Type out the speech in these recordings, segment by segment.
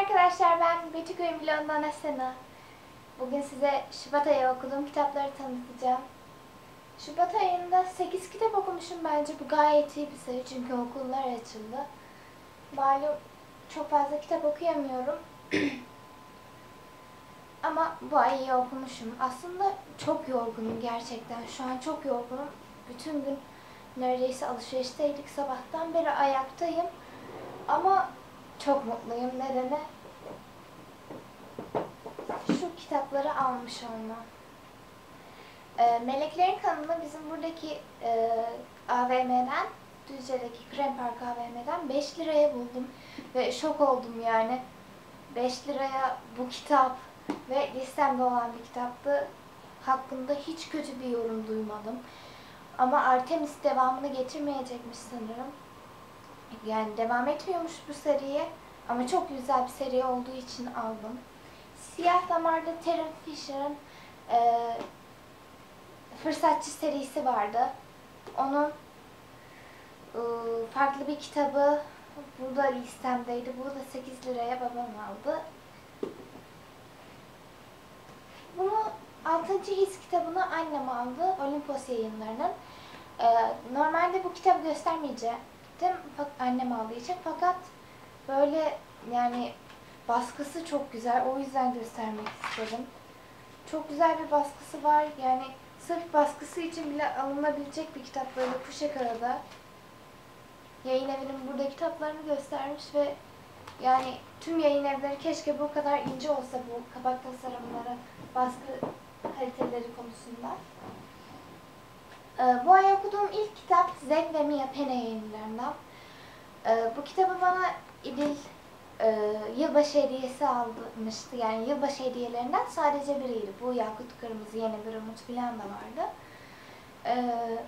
arkadaşlar ben Betüköy Milan'dan Asena. Bugün size Şubat ayı okuduğum kitapları tanıtacağım. Şubat ayında 8 kitap okumuşum bence bu gayet iyi bir sayı çünkü okullar açıldı. Malum çok fazla kitap okuyamıyorum. Ama bu ay iyi okumuşum. Aslında çok yorgunum gerçekten. Şu an çok yorgunum. Bütün gün neredeyse alışverişteydik. Sabahtan beri ayaktayım. Ama çok mutluyum. Nedeni şu kitapları almış olmam. Ee, Meleklerin Kanını bizim buradaki e, AVM'den, Düzce'deki Krem Park AVM'den 5 liraya buldum. Ve şok oldum yani. 5 liraya bu kitap ve listemde olan bir kitaptı. Hakkında hiç kötü bir yorum duymadım. Ama Artemis devamını getirmeyecekmiş sanırım. Yani devam etmiyormuş bu seriye. Ama çok güzel bir seri olduğu için aldım. Siyah Damar'da Terence Fisher'ın e, Fırsatçı serisi vardı. Onun e, farklı bir kitabı burada listemdeydi. Burada 8 liraya babam aldı. Bunu 6. His kitabını annem aldı. Olimpos yayınlarının. Ee, normalde bu kitabı göstermeyecektim fak- annem aldığı için. Fakat böyle yani baskısı çok güzel. O yüzden göstermek istedim. Çok güzel bir baskısı var. Yani sırf baskısı için bile alınabilecek bir kitap böyle Kuşakara'da. Yayın evinin burada kitaplarını göstermiş ve yani tüm yayın evleri keşke bu kadar ince olsa bu kapak tasarımları, baskı kaliteleri konusunda. Ee, bu ay okuduğum ilk kitap Zek ve Mia Pene yayınlarından. Ee, bu kitabı bana İdil e, yılbaşı hediyesi almıştı. Yani yılbaşı hediyelerinden sadece biriydi. Bu Yakut Kırmızı Yeni Bir Umut falan da vardı. Ee,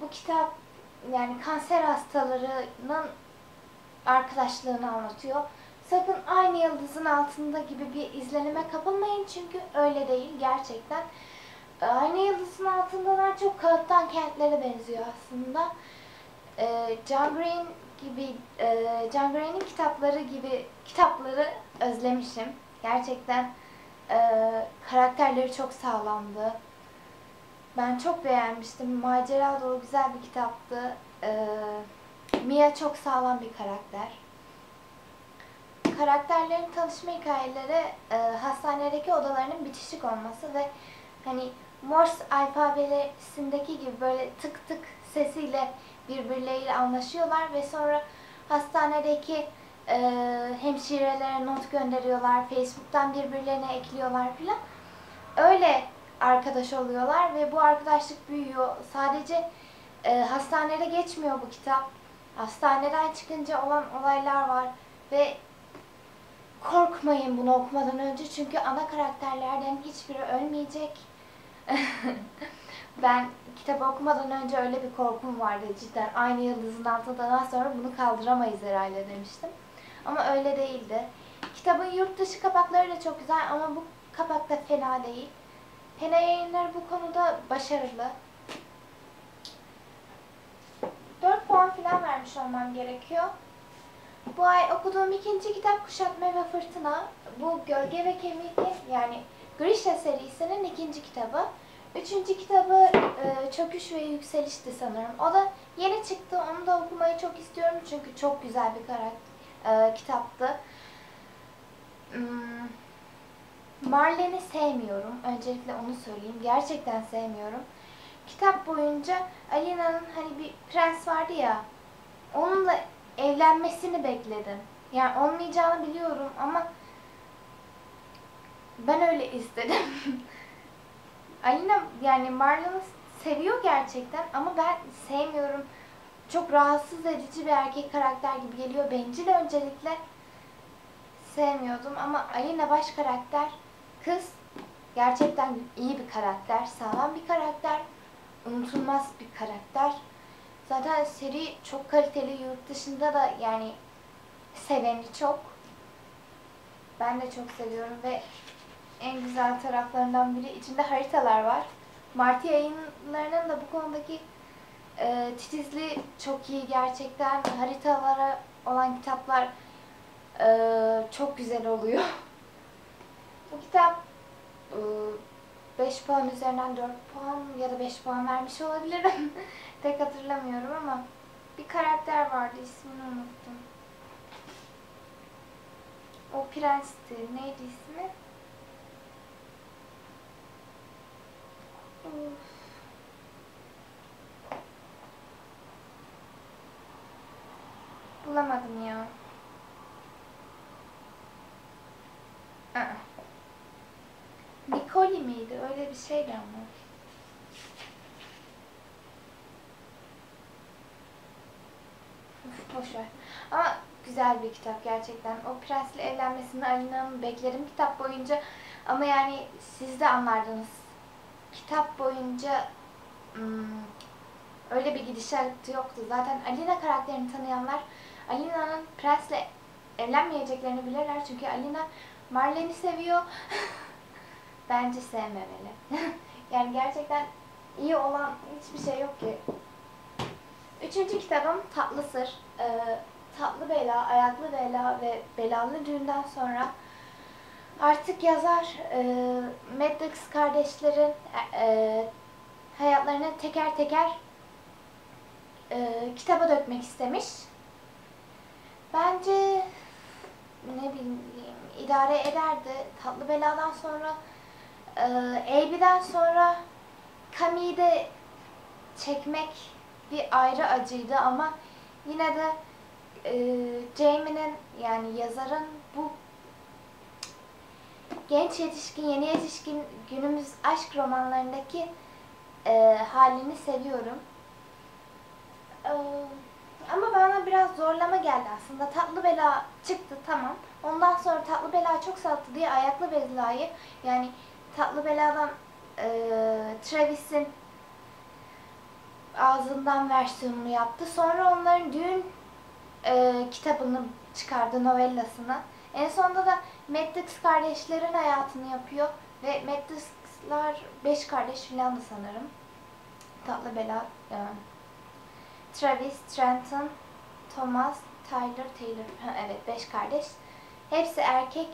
bu kitap yani kanser hastalarının arkadaşlığını anlatıyor. Sakın aynı yıldızın altında gibi bir izlenime kapılmayın çünkü öyle değil gerçekten. Aynı yıldızın altındalar çok kağıttan kentlere benziyor aslında. Ee, John Green gibi, e, John Green'in kitapları gibi kitapları özlemişim. Gerçekten e, karakterleri çok sağlamdı. Ben çok beğenmiştim. Macera dolu güzel bir kitaptı. Ee, Mia çok sağlam bir karakter. Karakterlerin tanışma hikayeleri e, hastanedeki odalarının bitişik olması ve hani Morse alfabesindeki gibi böyle tık tık sesiyle birbirleriyle anlaşıyorlar ve sonra hastanedeki e, hemşirelere not gönderiyorlar, Facebook'tan birbirlerine ekliyorlar filan. Öyle arkadaş oluyorlar ve bu arkadaşlık büyüyor. Sadece e, hastanede geçmiyor bu kitap. Hastaneden çıkınca olan olaylar var ve korkmayın bunu okumadan önce çünkü ana karakterlerden hiçbiri ölmeyecek. ben kitabı okumadan önce öyle bir korkum vardı cidden. Aynı yıldızın altından sonra bunu kaldıramayız herhalde demiştim. Ama öyle değildi. Kitabın yurt dışı kapakları da çok güzel ama bu kapak da fena değil. Pena yayınları bu konuda başarılı. 4 puan falan vermiş olmam gerekiyor. Bu ay okuduğum ikinci kitap Kuşatma ve Fırtına. Bu Gölge ve Kemik'in yani Grisha serisinin ikinci kitabı. Üçüncü kitabı e, Çöküş ve Yükseliş'ti sanırım. O da yeni çıktı. Onu da okumayı çok istiyorum çünkü çok güzel bir karakter, e, kitaptı. Hmm, Marlen'i sevmiyorum. Öncelikle onu söyleyeyim. Gerçekten sevmiyorum. Kitap boyunca Alina'nın hani bir prens vardı ya. Onunla evlenmesini bekledim. Yani olmayacağını biliyorum ama ben öyle istedim. Alina yani Marlon'u seviyor gerçekten ama ben sevmiyorum. Çok rahatsız edici bir erkek karakter gibi geliyor. Bencil öncelikle sevmiyordum ama Alina baş karakter. Kız gerçekten iyi bir karakter, sağlam bir karakter, unutulmaz bir karakter. Zaten seri çok kaliteli yurt dışında da yani seveni çok. Ben de çok seviyorum ve en güzel taraflarından biri içinde haritalar var. Martı yayınlarının da bu konudaki e, titizliği çok iyi gerçekten. Haritalara olan kitaplar e, çok güzel oluyor. Bu kitap 5 puan üzerinden 4 puan ya da 5 puan vermiş olabilirim. Pek hatırlamıyorum ama bir karakter vardı ismini unuttum. O prensti. Neydi ismi? Bulamadım ya. Aa. Nikoli miydi? Öyle bir şeydi ama. Uf. Ama güzel bir kitap gerçekten. O prensle evlenmesini Alina'nın beklerim kitap boyunca. Ama yani siz de anlardınız. Kitap boyunca hmm, öyle bir gidişatı yoktu. Zaten Alina karakterini tanıyanlar Alina'nın prensle evlenmeyeceklerini bilirler. Çünkü Alina Marlene'i seviyor. Bence sevmemeli. yani gerçekten iyi olan hiçbir şey yok ki. Üçüncü kitabım Tatlı Sır. Ee, Tatlı Bela, Ayaklı Bela ve Belalı Düğünden sonra artık yazar e, Maddox kardeşlerin e, hayatlarını teker teker e, kitaba dökmek istemiş. Bence ne bileyim idare ederdi. Tatlı Bela'dan sonra e, Eybi'den sonra Camille'i de çekmek bir ayrı acıydı ama yine de e, Jamie'nin yani yazarın bu genç yetişkin, yeni yetişkin günümüz aşk romanlarındaki e, halini seviyorum. E, ama bana biraz zorlama geldi aslında. Tatlı Bela çıktı tamam. Ondan sonra Tatlı Bela çok sattı diye Ayaklı Bela'yı yani Tatlı Bela'dan e, Travis'in ağzından versiyonunu yaptı. Sonra onların düğün e, kitabını çıkardı, novellasını. En sonunda da Maddox kardeşlerin hayatını yapıyor. Ve Maddox'lar beş kardeş filan da sanırım. Tatlı Bela. Yani. Travis, Trenton, Thomas, Tyler, Taylor. Evet beş kardeş. Hepsi erkek.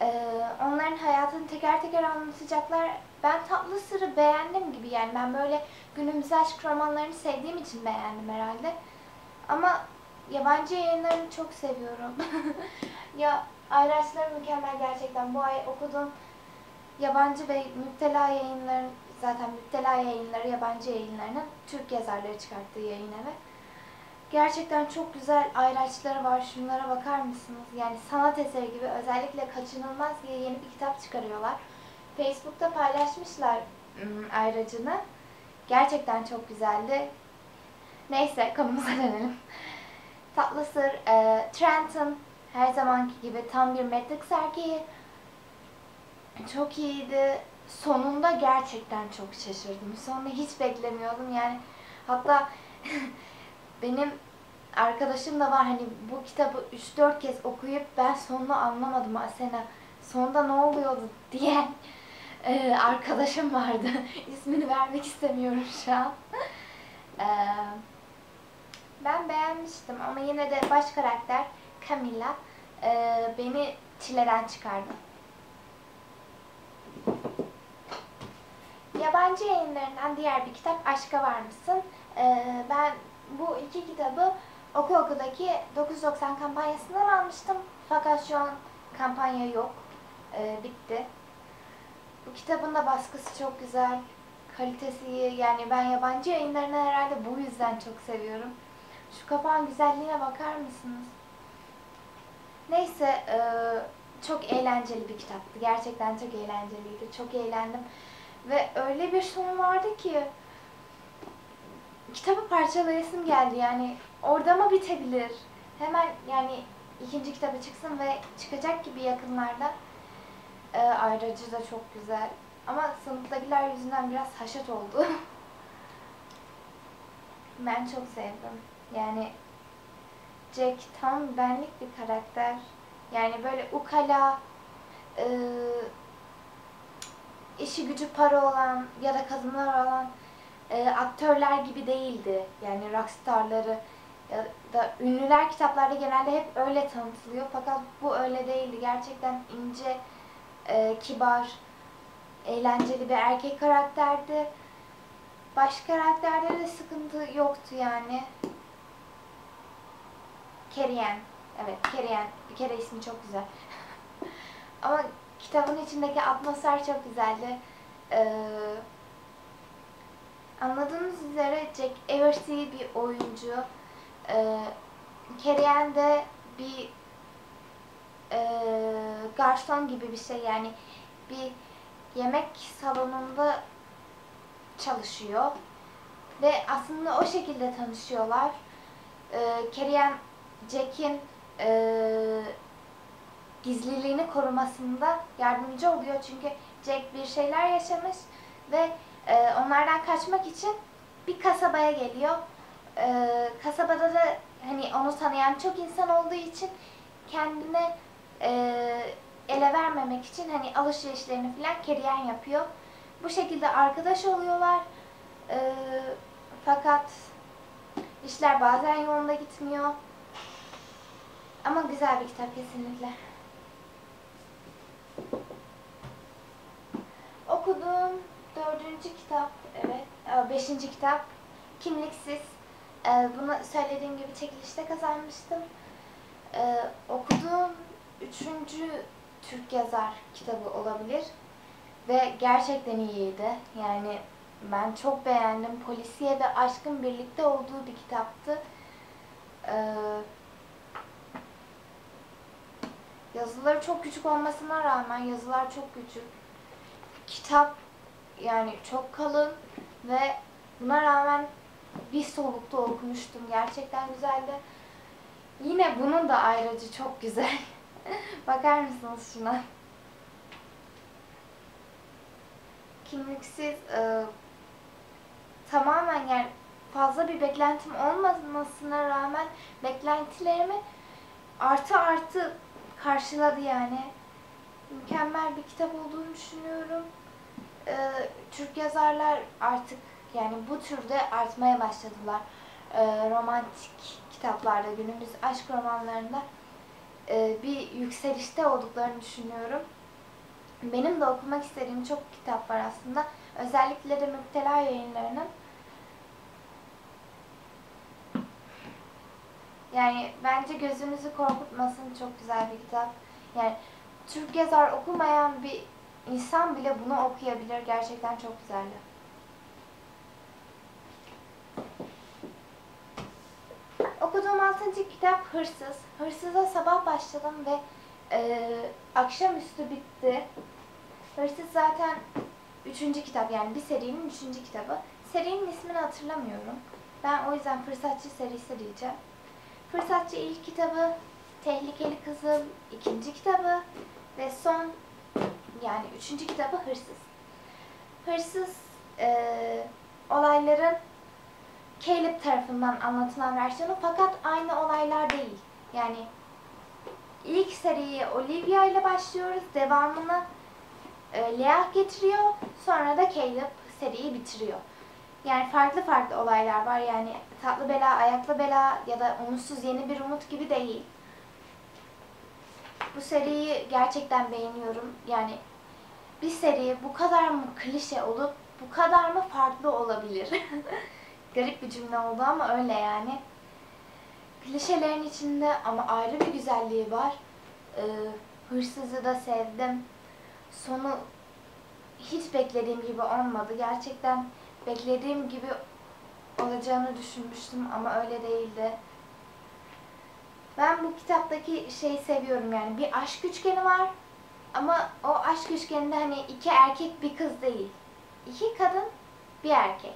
Ee, onların hayatını teker teker anlatacaklar. Ben Tatlı Sır'ı beğendim gibi yani. Ben böyle günümüz aşk romanlarını sevdiğim için beğendim herhalde. Ama yabancı yayınlarını çok seviyorum. ya Ayraçlar mükemmel gerçekten. Bu ay okudum yabancı ve müptela yayınların zaten müptela yayınları yabancı yayınlarının Türk yazarları çıkarttığı yayın evi. Gerçekten çok güzel ayraçları var. Şunlara bakar mısınız? Yani sanat eseri gibi özellikle kaçınılmaz diye yeni bir kitap çıkarıyorlar. Facebook'ta paylaşmışlar ım, ayracını. Gerçekten çok güzeldi. Neyse konumuza dönelim. Tatlı Sır, e, Trenton her zamanki gibi tam bir Maddox erkeği. Çok iyiydi. Sonunda gerçekten çok şaşırdım. Sonunu hiç beklemiyordum. Yani hatta benim arkadaşım da var hani bu kitabı 3-4 kez okuyup ben sonunu anlamadım Asena. Sonunda ne oluyordu diyen e, arkadaşım vardı. İsmini vermek istemiyorum şu an. e, ben beğenmiştim ama yine de baş karakter Camilla e, beni çileden çıkardı. Yabancı yayınlarından diğer bir kitap Aşka Var mısın? Ee, ben bu iki kitabı Oku Oku'daki 990 kampanyasından almıştım. Fakat şu an kampanya yok. Ee, bitti. Bu kitabın da baskısı çok güzel. Kalitesi iyi. Yani ben yabancı yayınlarını herhalde bu yüzden çok seviyorum. Şu kapağın güzelliğine bakar mısınız? Neyse, e, çok eğlenceli bir kitaptı. Gerçekten çok eğlenceliydi. Çok eğlendim. Ve öyle bir sonu vardı ki kitabı parçalayasım geldi yani orada mı bitebilir? Hemen yani ikinci kitabı çıksın ve çıkacak gibi yakınlarda. Ee, ayracı da çok güzel. Ama sınıftakiler yüzünden biraz haşat oldu. ben çok sevdim. Yani Jack tam benlik bir karakter. Yani böyle ukala, e, işi gücü para olan ya da kadınlar olan e, aktörler gibi değildi. Yani rockstarları ya da ünlüler kitaplarda genelde hep öyle tanıtılıyor. Fakat bu öyle değildi. Gerçekten ince, e, kibar, eğlenceli bir erkek karakterdi. Baş karakterde de sıkıntı yoktu yani. Kerien. Evet, Kerien. Bir kere ismi çok güzel. Ama kitabın içindeki atmosfer çok güzeldi. Ee, anladığınız üzere Jack Eversey bir oyuncu. Ee, Kerien de bir e, garson gibi bir şey yani bir yemek salonunda çalışıyor ve aslında o şekilde tanışıyorlar. Ee, Kerien Jack'in e, gizliliğini korumasında yardımcı oluyor çünkü Jack bir şeyler yaşamış ve e, onlardan kaçmak için bir kasabaya geliyor. E, kasabada da hani onu tanıyan çok insan olduğu için kendine e, ele vermemek için hani alışverişlerini falan Kerien yapıyor. Bu şekilde arkadaş oluyorlar. E, fakat işler bazen yolunda gitmiyor. Ama güzel bir kitap kesinlikle. Okuduğum dördüncü kitap, evet, e, beşinci kitap Kimliksiz. E, Bunu söylediğim gibi çekilişte kazanmıştım. E, Okuduğum üçüncü Türk yazar kitabı olabilir. Ve gerçekten iyiydi. Yani ben çok beğendim. Polisiye ve aşkın birlikte olduğu bir kitaptı. Ee, yazıları çok küçük olmasına rağmen yazılar çok küçük. Kitap yani çok kalın ve buna rağmen bir solukta okumuştum. Gerçekten güzeldi. Yine bunun da ayrıcı çok güzel. Bakar mısınız şuna? Kimliksiz e, tamamen yani fazla bir beklentim olmamasına rağmen beklentilerimi artı artı karşıladı yani. Mükemmel bir kitap olduğunu düşünüyorum. Ee, Türk yazarlar artık yani bu türde artmaya başladılar. Ee, romantik kitaplarda, günümüz aşk romanlarında e, bir yükselişte olduklarını düşünüyorum. Benim de okumak istediğim çok kitap var aslında. Özellikle de Müptela yayınlarının. Yani bence gözünüzü korkutmasın çok güzel bir kitap. Yani Türk yazar okumayan bir insan bile bunu okuyabilir. Gerçekten çok güzeldi. Okuduğum altıncı kitap Hırsız. Hırsız'a sabah başladım ve e, akşamüstü bitti. Hırsız zaten üçüncü kitap yani bir serinin üçüncü kitabı. Serinin ismini hatırlamıyorum. Ben o yüzden Fırsatçı serisi diyeceğim. Fırsatçı ilk kitabı, Tehlikeli Kızıl ikinci kitabı ve son yani üçüncü kitabı Hırsız. Hırsız e, olayların Caleb tarafından anlatılan versiyonu fakat aynı olaylar değil. Yani ilk seriye Olivia ile başlıyoruz. Devamını e, Leah getiriyor. Sonra da Caleb seriyi bitiriyor. Yani farklı farklı olaylar var. Yani tatlı bela, ayaklı bela ya da umutsuz yeni bir umut gibi değil. Bu seriyi gerçekten beğeniyorum. Yani bir seri bu kadar mı klişe olup bu kadar mı farklı olabilir? Garip bir cümle oldu ama öyle yani. Klişelerin içinde ama ayrı bir güzelliği var. Ee, hırsızı da sevdim. Sonu hiç beklediğim gibi olmadı. Gerçekten beklediğim gibi olacağını düşünmüştüm ama öyle değildi. Ben bu kitaptaki şeyi seviyorum yani bir aşk üçgeni var ama o aşk üçgeninde hani iki erkek bir kız değil. İki kadın bir erkek.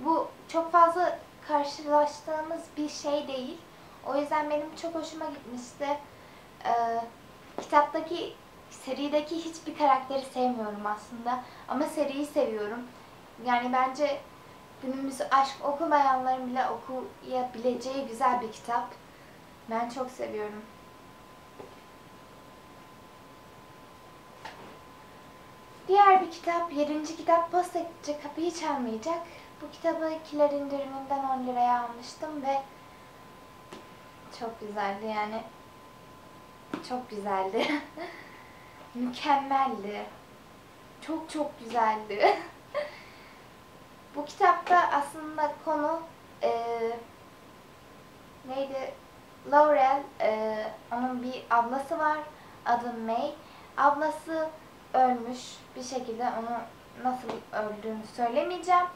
Bu çok fazla karşılaştığımız bir şey değil. O yüzden benim çok hoşuma gitmişti. Ee, kitaptaki serideki hiçbir karakteri sevmiyorum aslında. Ama seriyi seviyorum. Yani bence günümüz aşk okumayanların bile okuyabileceği güzel bir kitap. Ben çok seviyorum. Diğer bir kitap, yedinci kitap Postacı Kapıyı Çalmayacak. Bu kitabı Kiler indiriminden 10 liraya almıştım ve çok güzeldi yani. Çok güzeldi. Mükemmeldi. Çok çok güzeldi. Bu kitapta aslında konu eee neydi? Laurel, eee, onun bir ablası var. Adı May. Ablası ölmüş bir şekilde onu nasıl öldüğünü söylemeyeceğim.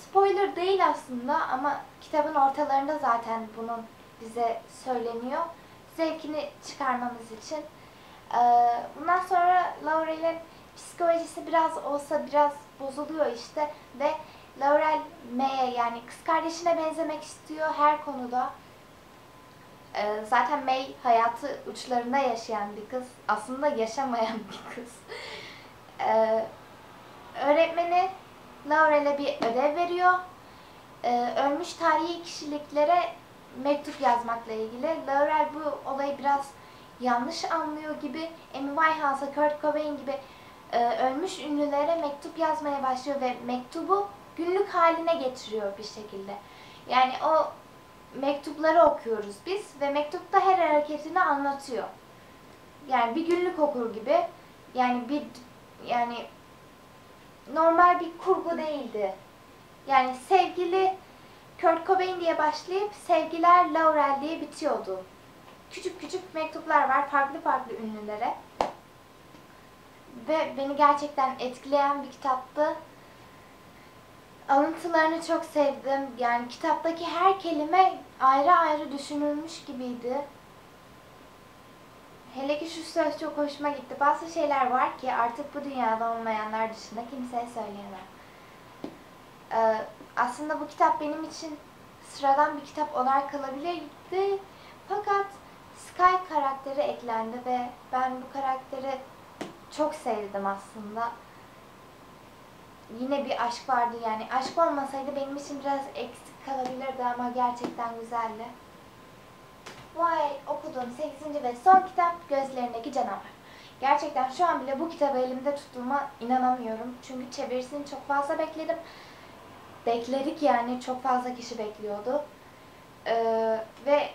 Spoiler değil aslında ama kitabın ortalarında zaten bunun bize söyleniyor. Zevkini çıkarmamız için. Ee, Bundan sonra Laurel'in psikolojisi biraz olsa biraz bozuluyor işte ve Laurel May'e yani kız kardeşine benzemek istiyor her konuda. Ee, Zaten May hayatı uçlarında yaşayan bir kız. Aslında yaşamayan bir kız. Ee, Öğretmeni Laurel'e bir ödev veriyor. Ee, ölmüş tarihi kişiliklere mektup yazmakla ilgili. Laurel bu olayı biraz yanlış anlıyor gibi. Amy Winehouse'a, Kurt Cobain gibi e, ölmüş ünlülere mektup yazmaya başlıyor ve mektubu günlük haline getiriyor bir şekilde. Yani o mektupları okuyoruz biz ve mektupta her hareketini anlatıyor. Yani bir günlük okur gibi. Yani bir yani normal bir kurgu değildi. Yani sevgili Kurt Cobain diye başlayıp sevgiler Laurel diye bitiyordu. Küçük küçük mektuplar var farklı farklı ünlülere. Ve beni gerçekten etkileyen bir kitaptı. Alıntılarını çok sevdim. Yani kitaptaki her kelime ayrı ayrı düşünülmüş gibiydi. Hele ki şu söz çok hoşuma gitti. Bazı şeyler var ki artık bu dünyada olmayanlar dışında kimseye söyleyemem. Ee, aslında bu kitap benim için sıradan bir kitap olarak kalabilirdi. Fakat Sky karakteri eklendi ve ben bu karakteri çok sevdim aslında. Yine bir aşk vardı yani. Aşk olmasaydı benim için biraz eksik kalabilirdi ama gerçekten güzeldi. Bu okuduğum 8. ve son kitap Gözlerindeki Canavar. Gerçekten şu an bile bu kitabı elimde tuttuğuma inanamıyorum. Çünkü çevirisini çok fazla bekledim. Bekledik yani çok fazla kişi bekliyordu. Ee, ve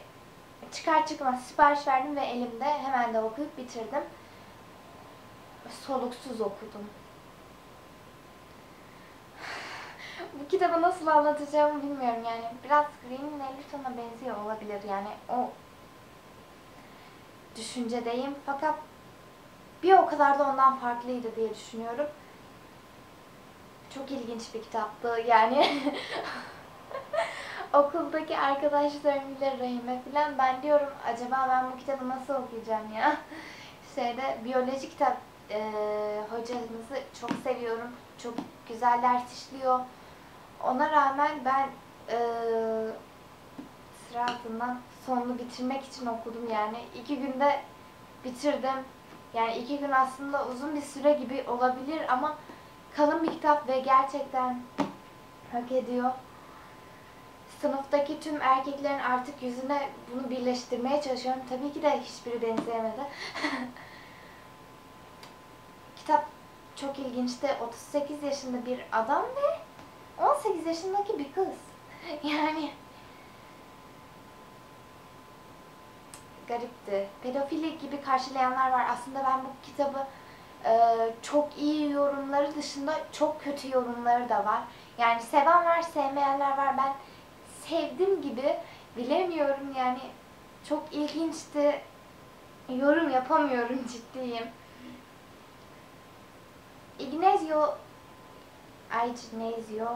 çıkar çıkmaz sipariş verdim ve elimde hemen de okuyup bitirdim. Soluksuz okudum. Bu kitabı nasıl anlatacağımı bilmiyorum yani. Biraz Green'in Elifton'a benziyor olabilir yani o düşüncedeyim. Fakat bir o kadar da ondan farklıydı diye düşünüyorum. Çok ilginç bir kitaptı yani. Okuldaki arkadaşlarım bile Rahime falan ben diyorum acaba ben bu kitabı nasıl okuyacağım ya. Şeyde biyoloji kitap e, hocamızı çok seviyorum. Çok güzel ders işliyor. Ona rağmen ben e, sıra altından sonunu bitirmek için okudum yani. iki günde bitirdim. Yani iki gün aslında uzun bir süre gibi olabilir ama kalın bir kitap ve gerçekten hak ediyor. Sınıftaki tüm erkeklerin artık yüzüne bunu birleştirmeye çalışıyorum. Tabii ki de hiçbiri benzeyemedi. Kitap çok ilginçti. 38 yaşında bir adam ve 18 yaşındaki bir kız. Yani garipti. Pedofili gibi karşılayanlar var. Aslında ben bu kitabı e, çok iyi yorumları dışında çok kötü yorumları da var. Yani seven var, sevmeyenler var. Ben sevdim gibi bilemiyorum yani. Çok ilginçti. Yorum yapamıyorum ciddiyim. Ignazio Ignazio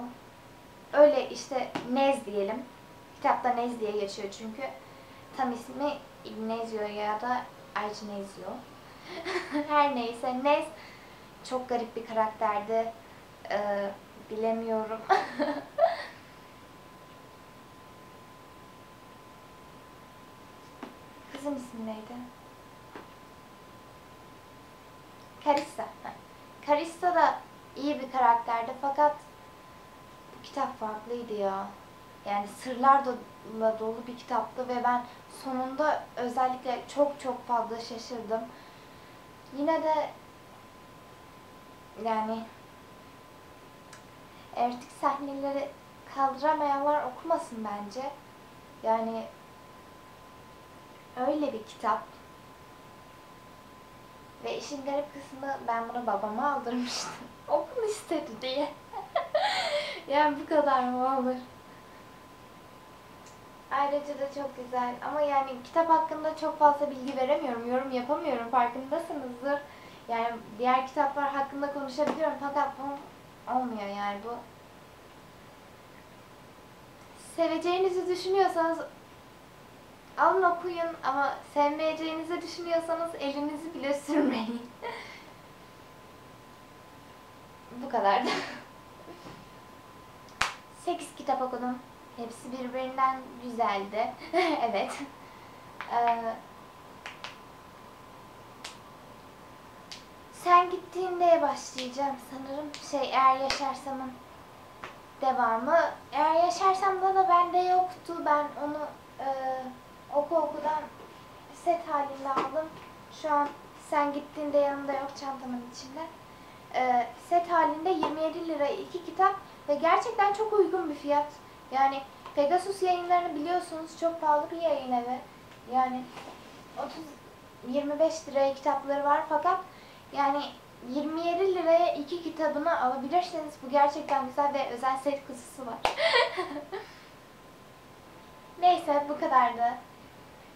öyle işte Nez diyelim. Kitapta Nez diye geçiyor çünkü. Tam ismi Ignazio ya da Ignazio. Her neyse Nez çok garip bir karakterdi. Ee, bilemiyorum. Kızın ismi neydi? Carissa. Heh. Carissa da iyi bir karakterdi fakat bu kitap farklıydı ya. Yani sırlarla dolu bir kitaptı ve ben sonunda özellikle çok çok fazla şaşırdım. Yine de yani erotik sahneleri kaldıramayanlar okumasın bence. Yani öyle bir kitap. Ve işin garip kısmı ben bunu babama aldırmıştım. O bunu istedi diye. yani bu kadar mı olur? Ayrıca da çok güzel ama yani kitap hakkında çok fazla bilgi veremiyorum, yorum yapamıyorum farkındasınızdır. Yani diğer kitaplar hakkında konuşabiliyorum fakat bu olmuyor yani bu. Seveceğinizi düşünüyorsanız alın okuyun ama sevmeyeceğinizi düşünüyorsanız elinizi bile sürmeyin. bu kadardı. 8 kitap okudum. Hepsi birbirinden güzeldi. evet. Ee, sen gittiğinde başlayacağım sanırım. Şey eğer yaşarsamın devamı. Eğer yaşarsamda da bende yoktu. Ben onu e, oku okudan set halinde aldım. Şu an sen gittiğinde yanımda yok çantamın içinde. E, set halinde 27 lira iki kitap ve gerçekten çok uygun bir fiyat. Yani Pegasus yayınlarını biliyorsunuz çok pahalı bir yayın evi. Yani 30 25 liraya kitapları var fakat yani 27 liraya iki kitabını alabilirseniz bu gerçekten güzel ve özel set kutusu var. Neyse bu kadardı.